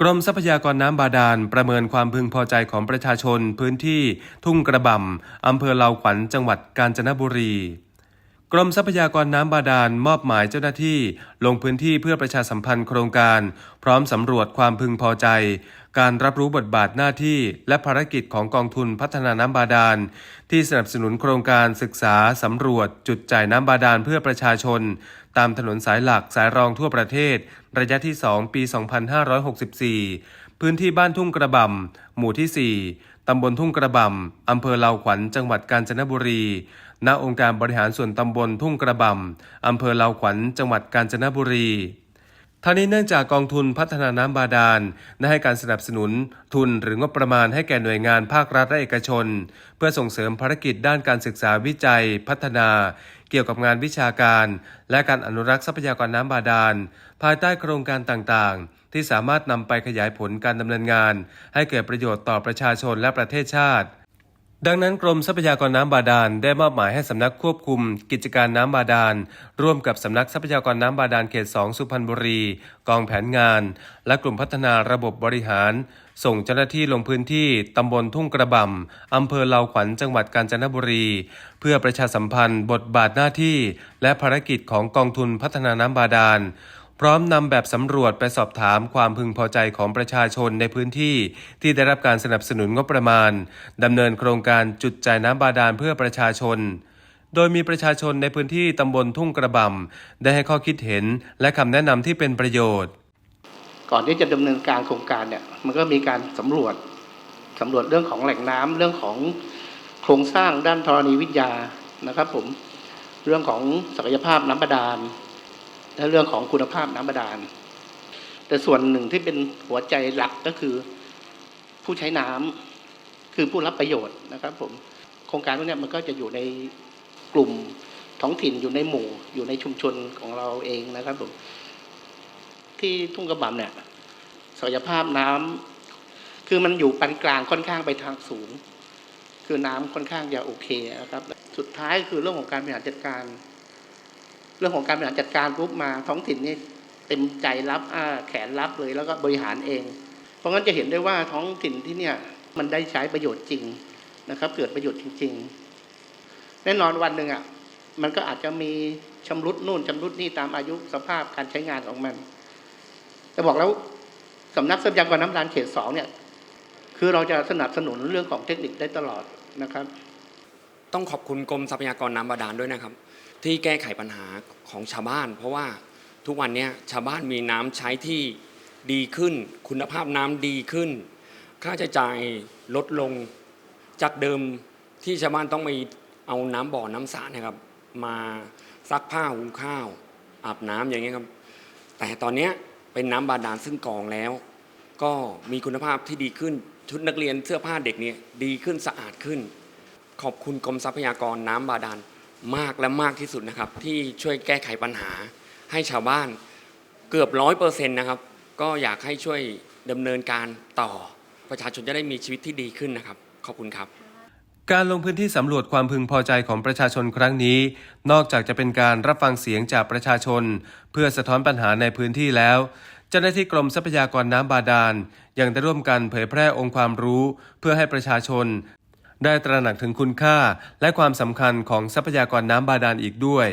กรมทรัพยากรน้ำบาดาลประเมินความพึงพอใจของประชาชนพื้นที่ทุ่งกระบำอำเภอเลาขวัญจังหวัดกาญจนบุรี กรมทรัพยากรน้ำบาดาลมอบหมายเจ้าหน้าที่ลงพื้นที่เพื่อประชาสัมพันธ์โครงการ พร้อมสำรวจความพึงพอใจ การรับรู้บทบาทหน้าที่และภารกิจของกองทุนพัฒนาน้ำบาดาล ที่สนับสนุนโครงการศึกษาสำรวจจุดจ่ายน้ำบาดาลเพื่อประชาชน ตามถนนสายหลักสายรองทั่วประเทศ ระยะที่ 2 ปี 2564 พื้นที่บ้านทุ่งกระบำหมู่ที่ 4 ตำบลทุ่งกระบำ อำเภอเลาขวัญ จังหวัดกาญจนบุรี ณ องค์การบริหารส่วนตำบลทุ่งกระบำ อำเภอเลาขวัญ จังหวัดกาญจนบุรีท่านี้เนื่องจากกองทุนพัฒนาน้ำบาดาลได้ให้การสนับสนุนทุนหรืองบประมาณให้แก่หน่วยงานภาครัฐและเอกชน เพื่อส่งเสริมภารกิจด้านการศึกษาวิจัย พัฒนา เกี่ยวกับงานวิชาการ และการอนุรักษ์ทรัพยากรน้ำบาดาล ภายใต้โครงการต่างๆ ที่สามารถนำไปขยายผลการดำเนินงาน ให้เกิดประโยชน์ต่อประชาชนและประเทศชาติ ดังนั้นกรมทรัพยากรน้ำบาดาลได้มอบหมายให้สำนักควบคุม กิจการน้ำบาดาล ร่วมกับสำนักทรัพยากรน้ำบาดาลเขต 2 สุพรรณบุรี กองแผนงาน และกลุ่มพัฒนาระบบบริหาร ส่งเจ้าหน้าที่ลงพื้นที่ตำบลทุ่งกระบำอำเภอเลาขวัญจังหวัดกาญจนบุรี เพื่อประชาสัมพันธ์ บทบาทหน้าที่ และภารกิจของกองทุนพัฒนาน้ำบาดาล พร้อมนำแบบสำรวจไปสอบถามความพึงพอใจของประชาชนในพื้นที่ ที่ได้รับการสนับสนุนงบประมาณดำเนินโครงการจุดจ่ายน้ำบาดาลเพื่อประชาชน โดยมีประชาชนในพื้นที่ตำบลทุ่งกระบำได้ให้ข้อคิดเห็นและคำแนะนำที่เป็นประโยชน์ ก่อนที่จะดำเนินการโครงการเนี่ยมันก็มีการสำรวจสำรวจเรื่องของแหล่งน้ำเรื่องของโครงสร้างด้านธรณีวิทยานะครับผมเรื่องของศักยภาพน้ำบาดาล และเรื่องของคุณภาพน้ำบาดาล แต่ส่วนหนึ่งที่เป็นหัวใจหลักก็คือผู้ใช้น้ำคือผู้รับประโยชน์นะครับ ผมโครงการพวกนี้มันก็จะอยู่ในกลุ่มท้องถิ่นอยู่ในหมู่อยู่ในชุมชนของเราเองนะครับผมที่ทุ่งกระบำเนี่ยศักยภาพน้ำคือมันอยู่ปานกลางค่อนข้างไปทางสูง คือน้ำค่อนข้างจะโอเคนะครับ สุดท้ายคือเรื่องของการบริหารจัดการ เรื่องของการบริหารจัดการปุ๊บมาท้องถิ่นนี่เต็มใจรับอ้าแขนรับเลยแล้วก็บริหารเอง เพราะงั้นจะเห็นได้ว่าท้องถิ่นที่เนี่ยมันได้ใช้ประโยชน์จริงนะครับ เกิดประโยชน์จริง ๆ แน่นอนวันหนึ่งอะมันก็อาจจะมีชำรุดนู่นชำรุดนี่ตามอายุสภาพการใช้งานของมันจะบอกแล้วสำนักทรัพยากรน้ำบาดาลเขตสองเนี่ย คือเราจะสนับสนุนเรื่องของเทคนิคได้ตลอดนะครับ ต้องขอบคุณกรมทรัพยากรน้ำบาดาลด้วยนะครับ ที่แก้ไขปัญหาของชาวบ้าน เพราะว่าทุกวันนี้ชาวบ้านมีน้ำใช้ที่ดีขึ้น คุณภาพน้ำดีขึ้น ค่าใช้จ่ายลดลงจากเดิมที่ชาวบ้านต้องไปเอาน้ำบ่อน้ำสระเนะครับ มาซักผ้าหุงข้าว อาบน้ำอย่างเงี้ยครับ แต่ตอนนี้เป็นน้ำบาดาลซึ่งกองแล้ว ก็มีคุณภาพที่ดีขึ้นชุดนักเรียนเสื้อผ้าเด็กเนี่ยดีขึ้นสะอาดขึ้น ขอบคุณกรมทรัพยากรน้ำบาดาลมากและมากที่สุดนะครับ ที่ช่วยแก้ไขปัญหาให้ชาวบ้านเกือบร้อยเปอร์เซ็นต์นะครับ ก็อยากให้ช่วยดำเนินการต่อ ประชาชนจะได้มีชีวิตที่ดีขึ้นนะครับ ขอบคุณครับ การลงพื้นที่สำรวจความพึงพอใจของประชาชนครั้งนี้ นอกจากจะเป็นการรับฟังเสียงจากประชาชน เพื่อสะท้อนปัญหาในพื้นที่แล้วเจ้าหน้าที่กรมทรัพยากรน้ำบาดาลยังได้ร่วมกันเผยแพร่องค์ความรู้ เพื่อให้ประชาชน ได้ตระหนักถึงคุณค่าและความสำคัญของทรัพยากรน้ำบาดาลอีกด้วย